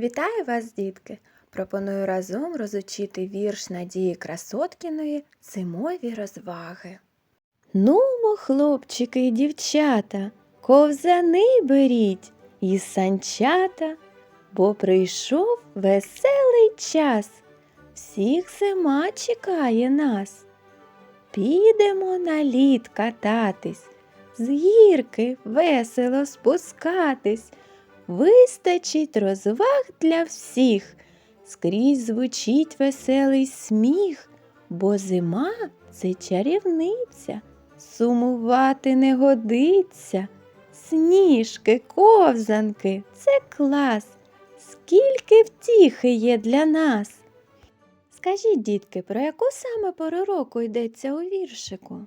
Вітаю вас, дітки! Пропоную разом розучити вірш Надії Красоткіної Зимові розваги. Нумо, хлопчики і дівчата, ковзани беріть і санчата, бо прийшов веселий час. Всіх зима чекає нас. Підемо на лід кататись, з гірки весело спускатись. Вистачить розваг для всіх, скрізь звучить веселий сміх, бо зима це чарівниця, сумувати не годиться. Сніжки, ковзанки це клас, скільки втіхи є для нас. Скажіть, дітки, про яку саме пору року йдеться у віршику?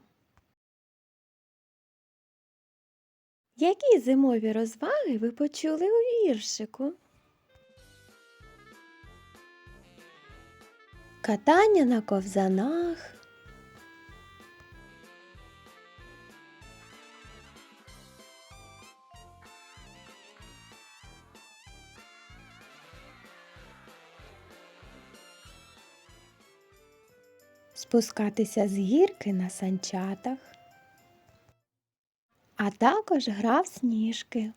Які зимові розваги ви почули у віршику? Катання на ковзанах. Спускатися з гірки на санчатах а також грав сніжки.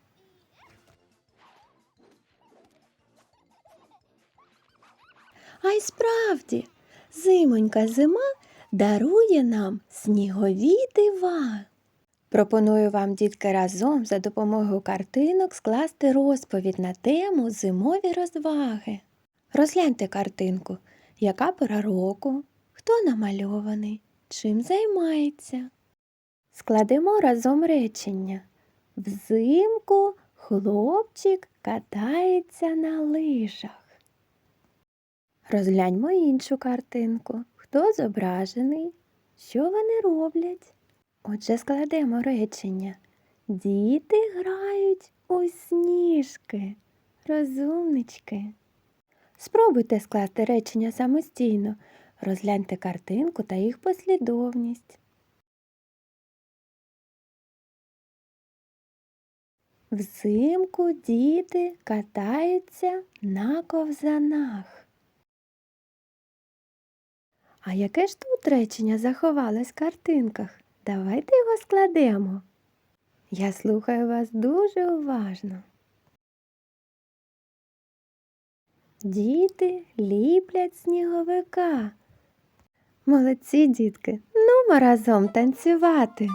А й справді, зимонька зима дарує нам снігові дива. Пропоную вам, дітки, разом за допомогою картинок скласти розповідь на тему зимові розваги. Розгляньте картинку, яка пора року, хто намальований, чим займається. Складемо разом речення. Взимку хлопчик катається на лижах. Розгляньмо іншу картинку. Хто зображений? Що вони роблять? Отже, складемо речення. Діти грають у сніжки. Розумнички. Спробуйте скласти речення самостійно. Розгляньте картинку та їх послідовність. Взимку діти катаються на ковзанах. А яке ж тут речення заховалось в картинках? Давайте його складемо. Я слухаю вас дуже уважно. Діти ліплять сніговика. Молодці, дітки, нумо разом танцювати.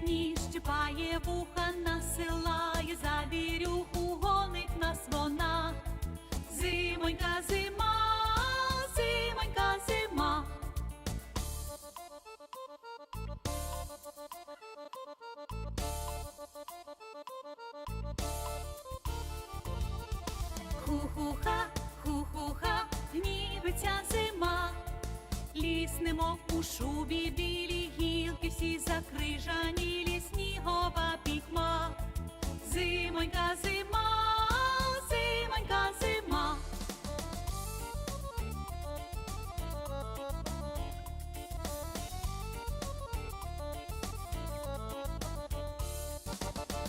Гніж щипає вуха, насилає завірюху, гонить нас вона. Зимонька зима, зимонька зима. Ху-ху-ха, ху-ху-ха, гнівиться зима. Ліс немов у шубі білі гілки, всі закрижані ліс снігова пітьма. Зимонька зима, зимонька зима.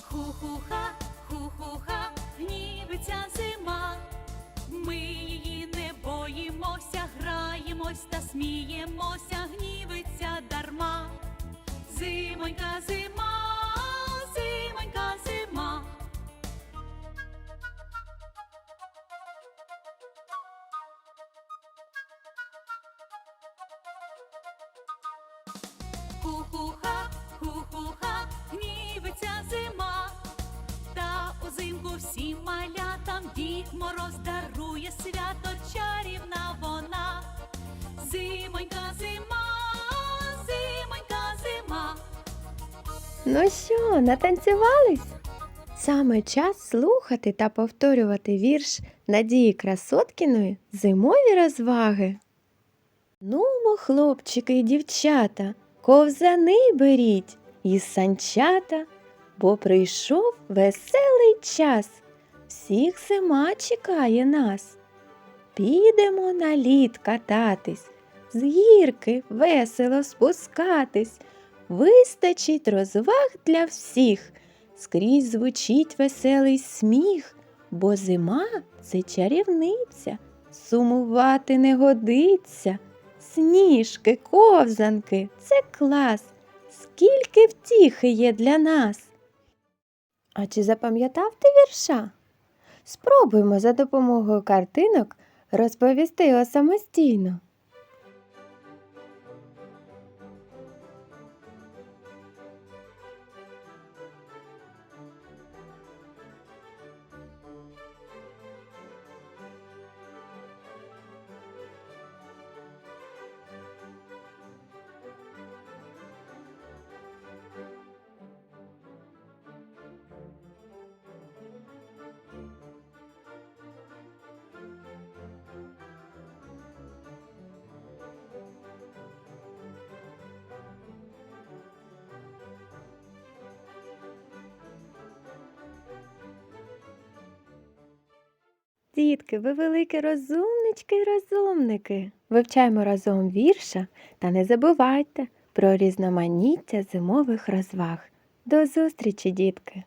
Ху-ху-ха, ху-ху-ха, гнівиться зима. Ми її не боїмося, граємось та сміємося. Зимонька зима, зимонька зима. Ху-ху-ха, ху-ху-ха, гнівиться зима. Та узимку всім малятам Дід Мороз дарує свято чарівна вона. Зимонька зима, Ну що, натанцювались? Саме час слухати та повторювати вірш Надії Красоткіної Зимові розваги. Нумо, хлопчики і дівчата, ковзани беріть і санчата, бо прийшов веселий час. Всіх зима чекає нас. Підемо на лід кататись, з гірки весело спускатись. Вистачить розваг для всіх, скрізь звучить веселий сміх, бо зима це чарівниця, сумувати не годиться. Сніжки, ковзанки це клас, скільки втіхи є для нас. А чи запам'ятав ти вірша? Спробуймо за допомогою картинок розповісти його самостійно. Дітки, ви великі розумнички й розумники. Вивчаємо разом вірша та не забувайте про різноманіття зимових розваг. До зустрічі, дітки!